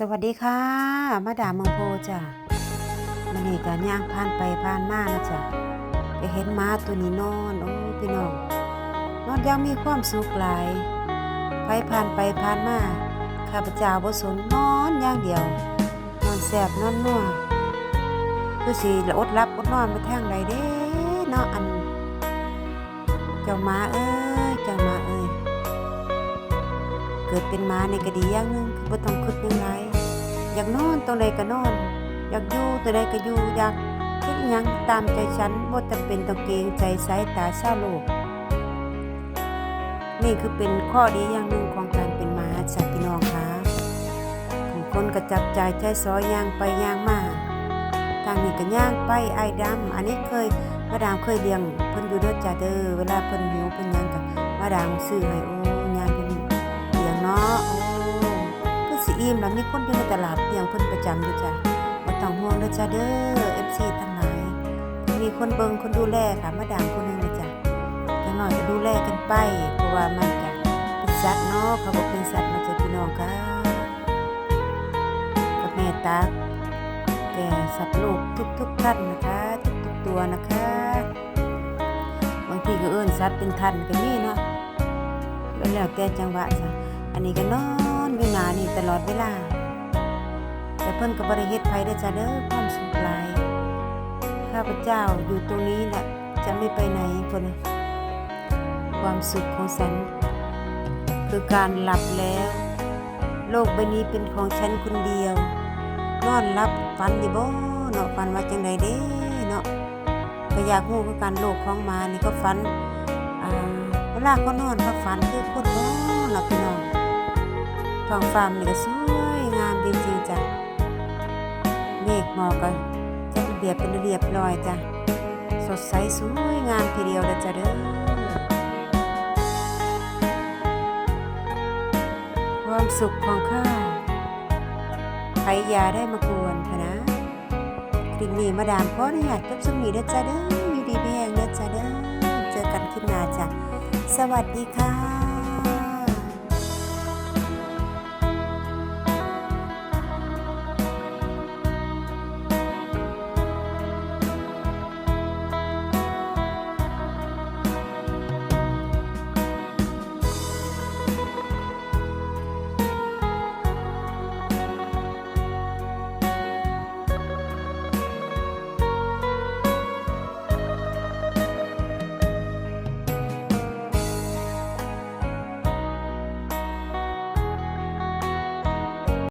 สวัสดีค่ะ มาดามเมืองโพจ้ะมันนี่การย่างผ่านไปผ่านมานะจ๊ะไปเห็นม้าตัวนี้นอนโอ้พี่น้องนอนยังมีความสุขหลายไปผ่านไปผ่านมาข้าพเจ้าบ่สนนอนอย่างเดียวนอนแสบนอนนัวคือสิอดรับอดนอนไปทางใดเด้เนาะอัน เจ้าม้าเอ้ เกิดเป็นม้าในกระดีอย่างหนึงคือบ่ต้องคิดยังไรอยากนอนตัวใดก็นอน อยากอยู่ตัวใดก็อยู่อยากเฮ็ดหยังตามใจฉันบ่จำเป็นต้องเกรงใจสายตาชาวโลก นี่คือเป็นข้อดีอย่างหนึ่งของการเป็นหมาสัตว์พี่น้องค่ะผู้คนก็จับจ่ายใช้สอยย่างไปย่างมาทางนี้ก็ย่างไปไอ้ายดำอันนี้เคยมาดามเคยเลี้ยงเพิ่นอยู่เด้อจ้าเด้อเวลาเพิ่นหิวเพิ่นหยังก็มาดามซื้อให้โอ้ ยิ้มแล้วมีคนอยู่ในตลาดเลี้ยงเพิ่นประจำอยู่จ้ะบ่ต้องห่วงเด้อจ้ะเด้อ FC ทั้งหลายมีคนเบิงคนดูแลค่ะมาดามคนนึงนะจ้ะอย่างน้อยก็ดูแลกันไป เพราะว่ามันก็เป็นสัตว์เนาะเขาบ่เป็นสัตว์มาจ้ะพี่น้องค่ะกับเมตตาแก่สัตว์โลกทุกๆท่านนะคะทุกๆตัวนะคะบางทีก็เอิ้นสัตว์เป็นท่านก็มีเนาะแล้วแล้วแต่จังหวะจ้ะอันนี้ก็นอน อยู่หนานี่ตลอดเวลา แต่เพิ่นก็บ่ได้เฮ็ดไผเด้จ้ะเด้อความสุขหลาย ข้าพเจ้าอยู่ตรงนี้แหละจะไม่ไปไหนพุ่นน่ะความสุขของฉัน คือการหลับแล้ว โลกใบนี้เป็นของฉันคนเดียวนอนหลับฝันอยู่บ่เนาะฝันว่าจังไดเด้เนาะก็อยากรู้คือการโลกของมานี่ก็ฝันอ่าเวลาเขานอนเขาฝันคือคนนอนหลับพี่น้อง ท้องฟ้ามันก็สวยงามจริงๆจ้ะเมฆหมอกก็จัดระเบียบเป็นระเบียบร้อยจ้ะสดใสสวยงามทีเดียวเลยจ้ะเด้อความสุขของข้าใครอยาได้มากวนพะนะคลิปนี้มาดามขออนุญาตจบสมีเด้อจ้ะเด้ออยู่ดีแพงเด้อจ้ะเด้อเจอกันคลิปหน้าจ้ะสวัสดีค่ะ